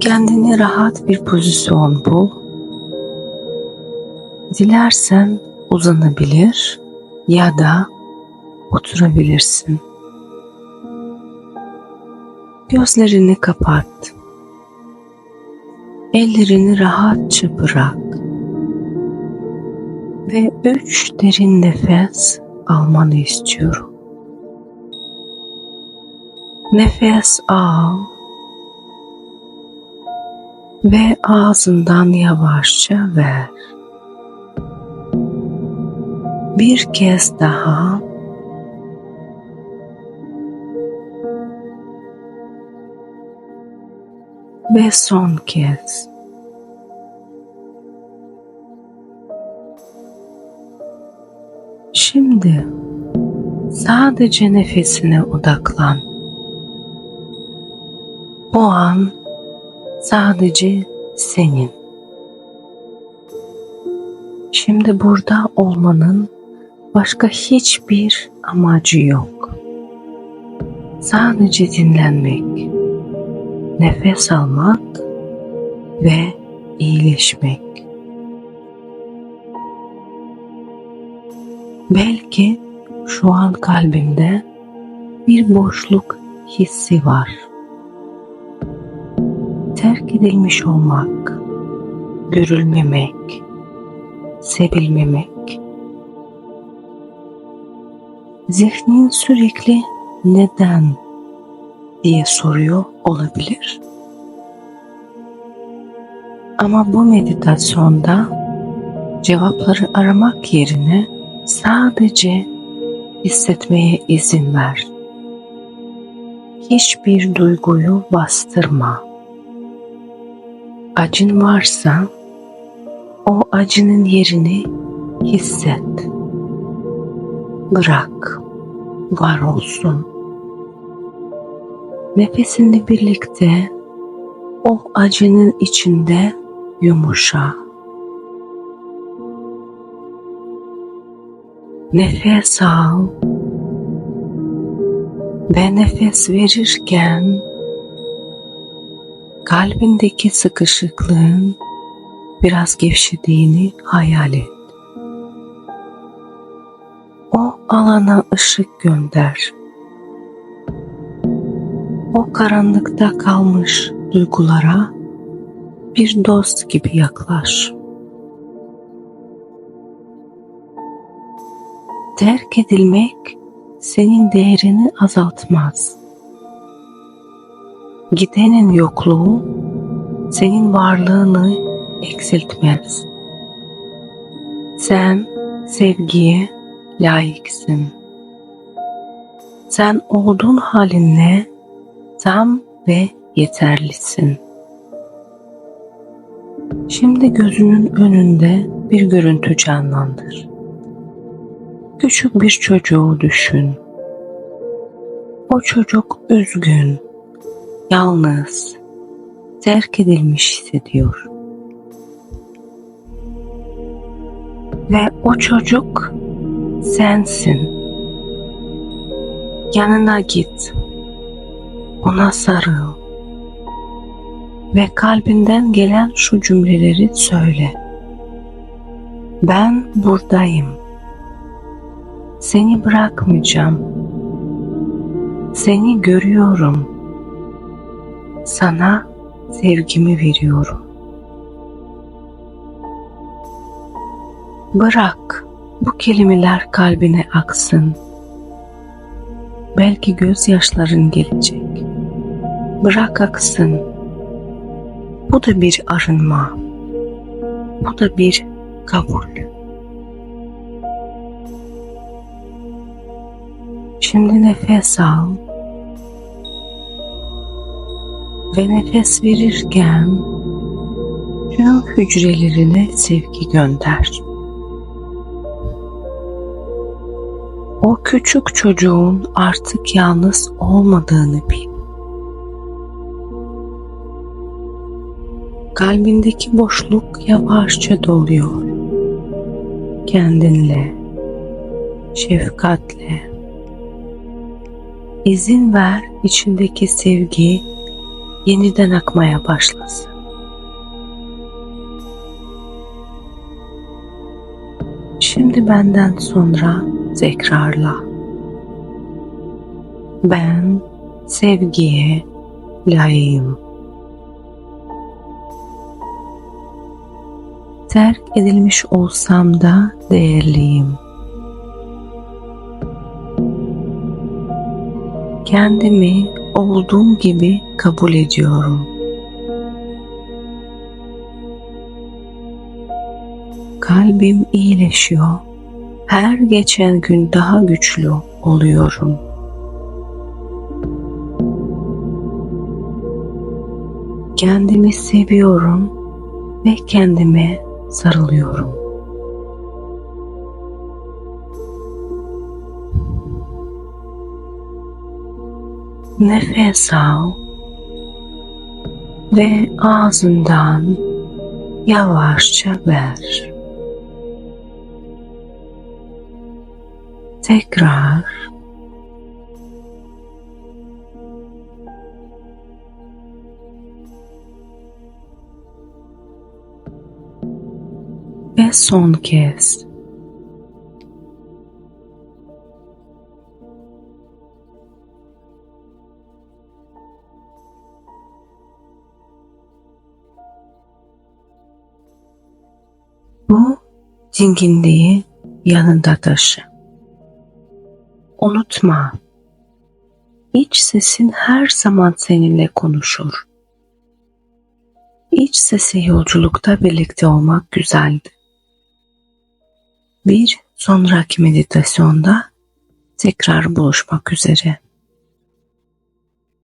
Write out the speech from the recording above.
Kendine rahat bir pozisyon bul. Dilersen uzanabilir ya da oturabilirsin. Gözlerini kapat. Ellerini rahatça bırak. Ve üç derin nefes almanı istiyorum. Nefes al ve ağzından yavaşça ver. Bir kez daha ve son kez. Şimdi sadece nefesine odaklan. Bu an sadece senin. Şimdi burada olmanın başka hiçbir amacı yok. Sadece dinlenmek, nefes almak ve iyileşmek. Belki şu an kalbinde bir boşluk hissi var. Terk edilmiş olmak, görülmemek, sevilmemek. Zihnin sürekli neden diye soruyor olabilir. Ama bu meditasyonda cevapları aramak yerine sadece hissetmeye izin ver. Hiçbir duyguyu bastırma. Acın varsa o acının yerini hisset. Bırak, var olsun. Nefesinle birlikte o acının içinde yumuşa. Nefes al ve nefes verirken kalbindeki sıkışıklığın biraz gevşediğini hayal et. O alana ışık gönder. O karanlıkta kalmış duygulara bir dost gibi yaklaş. Terk edilmek senin değerini azaltmaz. Gidenin yokluğu senin varlığını eksiltmez. Sen sevgiye layıksın. Sen olduğun halinle tam ve yeterlisin. Şimdi gözünün önünde bir görüntü canlandır. Küçük bir çocuğu düşün. O çocuk üzgün, yalnız, terk edilmiş hissediyor. Ve o çocuk sensin. Yanına git. Ona sarıl. Ve kalbinden gelen şu cümleleri söyle. Ben buradayım. Seni bırakmayacağım. Seni görüyorum. Sana sevgimi veriyorum. Bırak bu kelimeler kalbine aksın. Belki gözyaşların gelecek. Bırak aksın. Bu da bir arınma. Bu da bir kabul. Şimdi nefes al. Ve nefes verirken tüm hücrelerine sevgi gönder. O küçük çocuğun artık yalnız olmadığını bil. Kalbindeki boşluk yavaşça doluyor. Kendinle, şefkatle. İzin ver içindeki sevgi yeniden akmaya başlasın. Şimdi benden sonra tekrarla. Ben sevgiye layığım. Terk edilmiş olsam da değerliyim. Kendimi olduğum gibi kabul ediyorum. Kalbim iyileşiyor. Her geçen gün daha güçlü oluyorum. Kendimi seviyorum ve kendime sarılıyorum. Nefes al ve ağzından yavaşça ver. Tekrar ve son kez. Dinginliği yanında taşı. Unutma, iç sesin her zaman seninle konuşur. İç sesi yolculukta birlikte olmak güzeldi. Bir sonraki meditasyonda tekrar buluşmak üzere.